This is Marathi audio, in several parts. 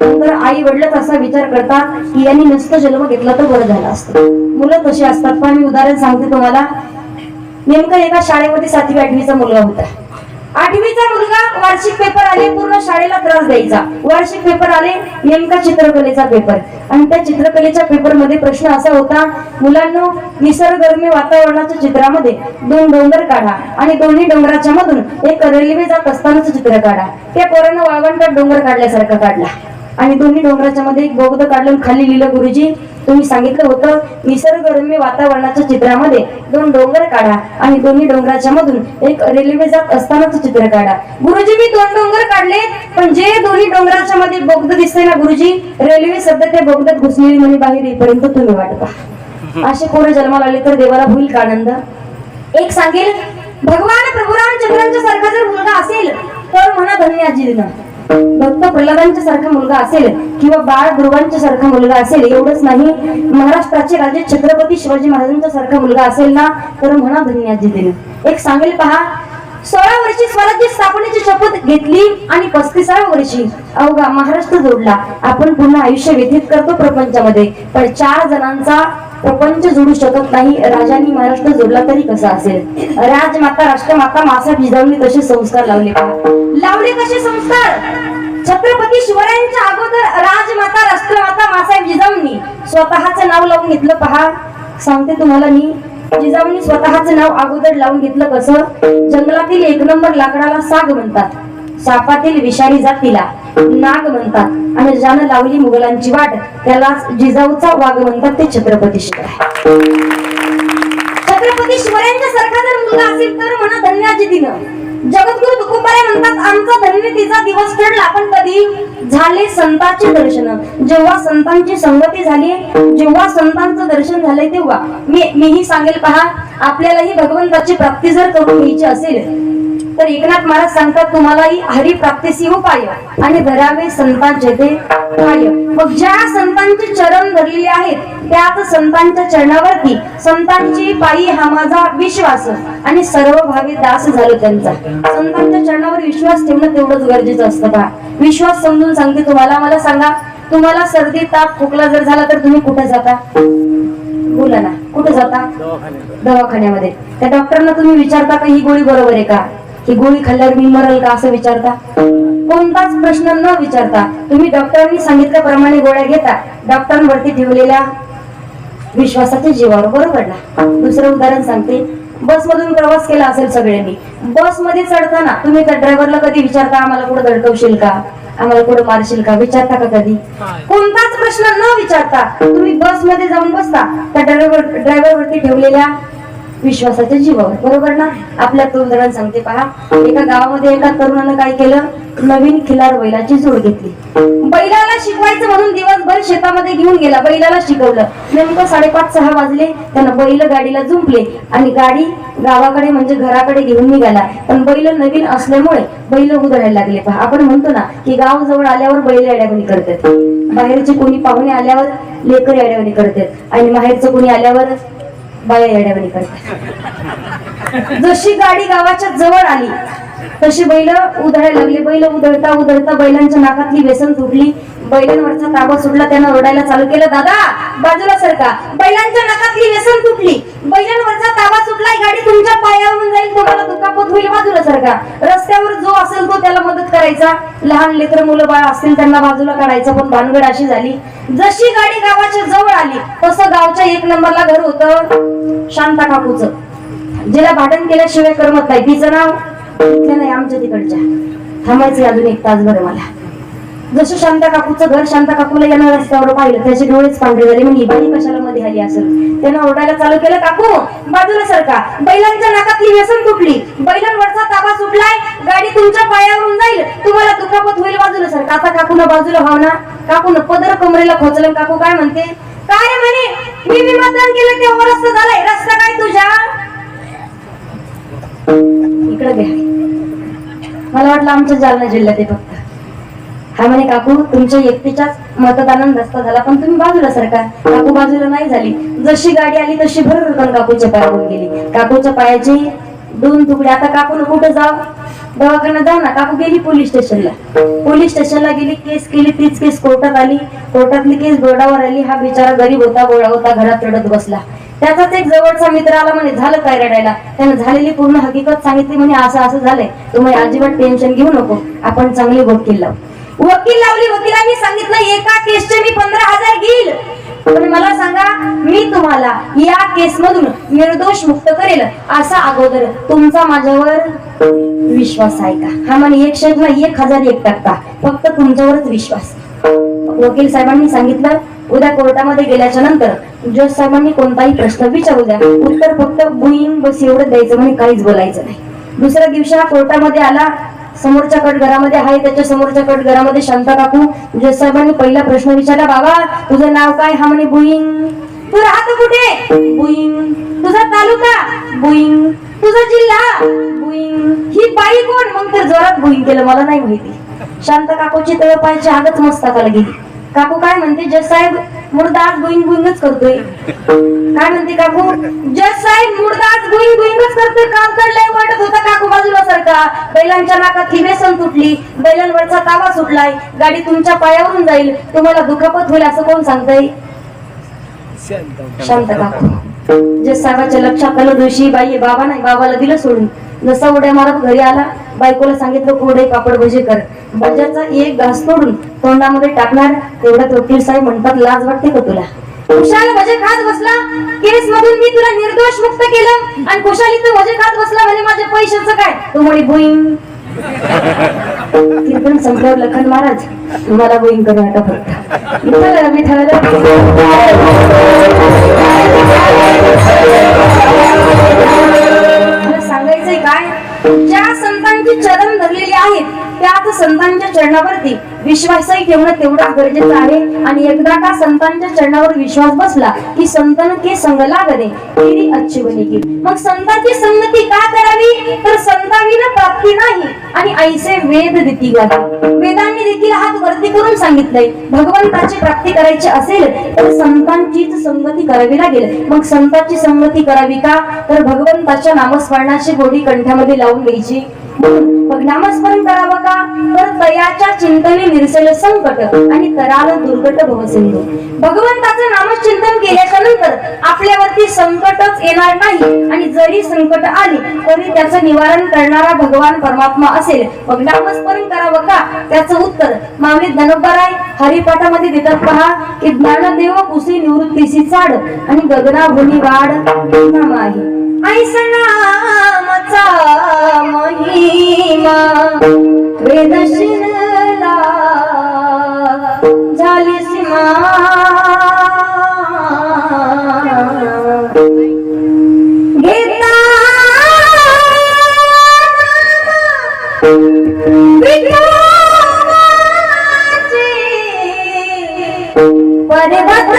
तर आई वडीलच असा विचार करतात की यांनी नुसतं जन्म घेतला तर बरं झाला असतं. मुलं तशी असतात. पण मी उदाहरण सांगते तुम्हाला. नेमकं एका शाळेमध्ये सातवी आठवीचा मुलगा होता. आठवीचा मुलगा वार्षिक पेपर आले पूर्ण शाळेला त्रास द्यायचा. वार्षिक पेपर आले नेमका चित्रकलेचा पेपर आणि त्या चित्रकलेच्या पेपरमध्ये प्रश्न असा होता मुलांना निसर्गरम्य वातावरणाच्या चित्रामध्ये दोन डोंगर काढा आणि दोन्ही डोंगराच्या मधून एक रेल्वे जात असतानाच चित्र काढा. त्या पोरानं वाळवंटात डोंगर काढल्यासारखा काढला. आणि दोन्ही डोंगराच्या मध्ये एक बोगद काढलं खाली लिहिलं गुरुजी. तुम्ही सांगितलं होतं निसर्गरम्य वातावरणाच्या चित्रामध्ये दोन डोंगर काढा आणि दोन्ही डोंगराच्या मधून एक रेल्वे जात असतानाच चित्र काढा. गुरुजी मी दोन डोंगर काढले पण जे दोन्ही डोंगराच्या मध्ये बोगद दिसते ना गुरुजी रेल्वे सध्या त्या बोगदात घुसलेली म्हणे बाहेर येईपर्यंत तुम्ही वाट असे पोरं जन्माला आले तर देवाला होईल का आनंद? एक सांगेल भगवान प्रभू रामचंद्रांच्या सारखा जर मुलगा असेल तर म्हणा धन्य आजी दिनं भक्त प्रल्हादांच्या सारखा मुलगा असेल किंवा बाळ ध्रुवांच्या सारखा मुलगा असेल एवढंच नाही. महाराष्ट्राचे राजे छत्रपती शिवाजी महाराजांचा सारखा मुलगा असेल ना तर म्हणा धन्य एक सांगेल पहा सोळा वर्षी स्वराज्य स्थापनेची शपथ घेतली आणि पस्तीसाव्या वर्षी अवघा महाराष्ट्र जोडला. आपण पुन्हा आयुष्य व्यतीत करतो प्रपंचामध्ये पण चार जणांचा प्रपंच जोडू शकत नाही. राजांनी महाराष्ट्र जोडला तरी कसा असेल? राजमाता राष्ट्रमाता मासा जिजाऊंनी तसे संस्कार लावले. लावले कसे संस्कार? छत्रपती शिवरायांच्या अगोदर राजमाता राष्ट्रमाता मासाहेब जिजाऊंनी स्वतःच नाव लावून घेतलं. पहा सांगते तुम्हाला मी. जिजाऊंनी स्वतःच नाव अगोदर लावून घेतलं कसं? जंगलातील एक नंबर लाकडाला साग म्हणतात. सापातील विषारी जातीला नाग म्हणतात. आणि ज्यानं लावली मुघलांची वाट त्याला जिजाऊचा वाघ म्हणतात ते छत्रपती शिवराय. छत्रपती शिवरायांच्या सारखा जर मुलगा असेल तर म्हणा धन्याजी दिन जगद्गुरु आमचा धन्यतेचा दिवस फेडला पण कधी झाले संतांचे दर्शन. जेव्हा संतांची संगती झाली जेव्हा संतांचं दर्शन झालंय तेव्हा. मी मीही सांगेल पहा आपल्यालाही भगवंताची प्राप्ती जर करून घ्यायची असेल तर एकनाथ महाराज सांगतात तुम्हालाही हरी प्राप्तीसी उपाय आणि धरावे संतांचे ते काय मग ज्या संतांचे चरण धरलेले आहेत त्यात संतांच्या चरणावरती संतांची पायी हा माझा विश्वास. आणि सर्व भावी दास झालो त्यांचा. संतांच्या चरणावर विश्वास ठेवणं तेवढंच गरजेचं असतं पहा विश्वास समजून सांगते तुम्हाला. मला सांगा तुम्हाला सर्दी ताप खोकला जर झाला तर तुम्ही कुठे जाता? बोला ना कुठे जाता? दवाखान्यामध्ये. त्या डॉक्टरना तुम्ही विचारता का ही गोळी बरोबर आहे का? की गोळी खाल्ल्यावर मी मरल का असं विचारता? कोणताच प्रश्न न विचारता तुम्ही डॉक्टरांनी सांगितल्याप्रमाणे गोळ्या घेता. डॉक्टरांवरती ठेवलेल्या विश्वासाच्या जीवावर बरोबर ना दुसरं उदाहरण सांगते. बस मधून प्रवास केला असेल सगळ्यांनी बसमध्ये चढताना तुम्ही त्या ड्रायव्हरला कधी विचारता आम्हाला कुठं धडकवशील का? आम्हाला कुठं मारशील का? विचारता का कधी? कोणताच प्रश्न न विचारता तुम्ही बसमध्ये जाऊन बसता. त्या ड्रायव्हर ड्रायव्हरवरती ठेवलेल्या विश्वासाच्या जीवावर बरोबर ना? आपल्या तरुण सांगते पहा एका गावामध्ये एका तरुणानं काय केलं? नवीन खिलार बैलाची जोड घेतली. बैलाला शिकवायचं म्हणून दिवसभर शेतामध्ये घेऊन गेला बैलाला शिकवलं. नेमकं साडेपाच सहा वाजले त्यानं बैल गाडीला जुंपले आणि गाडी गावाकडे म्हणजे घराकडे घेऊन निघाला. पण बैल नवीन असल्यामुळे बैल उधळायला लागले. पहा आपण म्हणतो ना की गाव जवळ आल्यावर बैल अड्यावणी करतात. बाहेरचे कोणी पाहुणे आल्यावर लेकर अड्यावणी करतात. आणि बाहेरचं कोणी आल्यावर बाया येड्यावणी करतात जशी गाडी गावाच्या जवळ आली तशी बैल उधळायला लागली. बैल उधळता उधळता बैलांच्या नाकातली व्यसन तुटली. बैलांवरचा ताबा सुटला त्यानं ओरडायला चालू केलं दादा बाजूला सरका बैलांच्या नाकातली व्यसन तुटली. बैलांवरचा ताबा सुटला गाडी तुमच्या पायावरून जाईल तुम्हाला दुखापत होईल बाजूला सरका रस्त्यावर जो असेल तो त्याला मदत करायचा. लहान लेकर मुलं बाळ असतील त्यांना बाजूला काढायचं पण भानगड अशी झाली. जशी गाडी गावाच्या जवळ आली तसं गावच्या एक नंबरला घर होतं. शांता काकूच. जिला भाटण केल्याशिवाय करमत नाही. तिचं नाव नाही आमच्या तिकडच्या. थांबायचं अजून एक तास बरं मला. जसं शांता काकूचं घर शांता काकूला यानं रस्त्यावर पाहिलं त्याचे डोळेच पांढरे झाले. म्हणजे बाई कशाला मध्ये आली असेल त्यानं ओरडायला चालू केलं काकू बाजूला सरका बैलांच्या नाकातली व्यसन तुटली. बैलांवरचा ताबा सुटलाय. गाडी तुमच्या पायावरून जाईल. तुम्हाला दुखापत होईल बाजूला सरका आता काकून बाजूला व्हाव ना. काकून पदर कमरेला खोचलं. काकू काय म्हणते? काय म्हणे? मी मी केलं तेव्हा रस्ता झालाय. रस्ता काय तुझ्या इकडे घ्या. मला वाटलं आमच्या जालना जिल्ह्यात आहे फक्त. हा म्हणे काकू तुमच्या एकटीच्याच मतदानाने रस्ता झाला पण तुम्ही बाजूला सरका. काकू बाजूला नाही झाली. जशी गाडी आली तशी भर रक्कम काकूच्या पायावरून गेली. काकूच्या पायाची दोन तुकडे. आता काकून कुठं जाव? दवाखान्यात जाऊ ना काकू गेली पोलीस स्टेशनला. पोलीस स्टेशनला गेली केस केली तीच केस कोर्टात आली. कोर्टातली केस बोर्डावर आली. हा बिचारा गरीब होता गोळा होता घरात रडत बसला. त्याचाच एक जवळचा मित्र आला म्हणे झालं काय रडायला? त्यानं झालेली पूर्ण हकीकत सांगितली म्हणे असं असं झालंय. तुम्ही अजिबात टेन्शन घेऊ नको. आपण चांगली वकील लावू. वकील लावली वकिलांनी सांगितलं एका केसचे मी पंधरा हजार घेईल. पण मला सांगा मी तुम्हाला या केस मधून निर्दोष मुक्त करेल असा अगोदर तुमचा माझ्यावर विश्वास आहे का? हा मला एक क्षण एक हजार एक टक्का. फक्त तुमच्यावरच विश्वास. वकील साहेबांनी सांगितलं उद्या कोर्टामध्ये गेल्याच्यानंतर जज साहेबांनी कोणताही प्रश्न विचारू द्या. उत्तर फक्त बुईंग बस एवढं द्यायचं म्हणजे काहीच बोलायचं नाही. दुसऱ्या दिवशी हा कोर्टामध्ये आला समोरच्या कट घरामध्ये आहे त्याच्या समोरच्या कट घरामध्ये शांता काकू. जज साहेबांनी पहिला प्रश्न विचारला बाबा तुझं नाव काय? हा म्हणे बुईंग. तू राहतो कुठे? बुईंग. तुझा तालुका? बुईंग. तुझा जिल्हा? बुईंग. ही बाई कोण? मग तर जोरात बुईंग केलं मला नाही माहिती. शांत काकूची तळपायची आगच मस्तकाला गेली. काकू काय म्हणते जस साहेब मुर्दाज बुईंग गोईंगच करतोय. काय म्हणते काकू? जस साहेब मुर्दाज बुईंग बुईंगच करतोय. काम तर वाटत होता काकू बाजूला सारखा बैलांच्या नाकात ही व्यसन तुटली. बैलांवरचा ताबा सुटलाय. गाडी तुमच्या पायावरून जाईल. तुम्हाला दुखापत होईल असं कोण सांगताय? शांत काकू. जस साहेबाच्या लक्षात आलं दिवशी बाई बाबा नाही बाबाला दिलं सोडून. जसा उड्या मारत घरी आला बायकोला सांगितलं कोडे पापड भजी कर. भज्याचा एक घास तोडून तोंडामध्ये टाकणार तेवढ्यात वकील साहेब म्हणतात लाज वाटते का तुला? खुशाल भजे खात बसला. केस मधून मी तुला निर्दोष मुक्त केलं. आणि खुशाली तू भजे खात बसला म्हणजे माझ्या पैशाचं काय? तू म्हणे बोईंग कीर्तन संपल्यावर लखन महाराज तुम्हाला बोईंग करू नका फक्त. इथं मी सांगायचंय काय? ज्या संतांची चरण धरलेली आहेत त्याच संतांच्या चरणावरती विश्वासही ठेवणं तेवढा गरजेचं आहे. आणि एकदा का संतांच्या चरणावर विश्वास बसला की संतन के संग लागणे तेरी अच्छी बनेगी मग संतांची संगती का करावी? तर संताविना प्राप्ती नाही. आणि ऐसे वेद दिती गावी वेदांनी देखील हात वरती करून सांगितलंय भगवंताची प्राप्ती करायची असेल तर संतांचीच संगती करावी लागेल. मग संतांची संगती करावी का? तर भगवंताच्या नामस्मरणाची गोडी कंठामध्ये लावून घ्यायची मग नामस्मरण करावं का? तर तयाच्या चिंतने निरसेल संकट आणि तराल दुर्गट भवसिंधू. भगवंताचं नामचिंतन केल्याच्यानंतर आपल्यावरती संकटच येणार नाही आणि जरी संकट आली तरी त्याचं निवारण करणारा भगवान परमात्मा असेल. मग नामस्मरण करावं का? त्याचं उत्तर माऊली धनोबराय हरिपाठामध्ये देतात पहा की ज्ञानदेव कुसी निवृत्तीशी चाड आणि गगनाभूमी वाढ नाम आहे ऐसा महिमा वेदशिना वेदशिनला झाली सीमा. घेता. पर्वत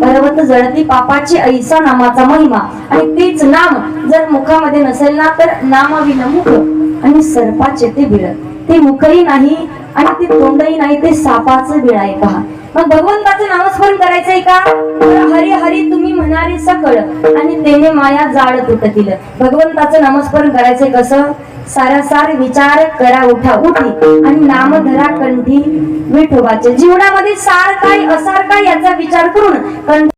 विठोबाचे जळती पापाची ऐसा नामाचा महिमा. आणि तेच नाम जर मुखामध्ये नसेल ना तर नाम मुख आणि सर्पाचे ते बिळ. ते मुखही नाही आणि ते तोंडही नाही ते सापाचं बिळ आहे पहा. मग भगवंताचं नामस्मरण करायचंय का? हरी हरी तुम्ही म्हणाले सकळ. आणि तेने माया जाळ तुटतील भगवंताचं नामस्मरण करायचंय कसं? सारासार विचार करा उठा उठी. आणि नाम धरा कंठी विठोबाचे. जीवनामध्ये सार काय असार काय याचा विचार करून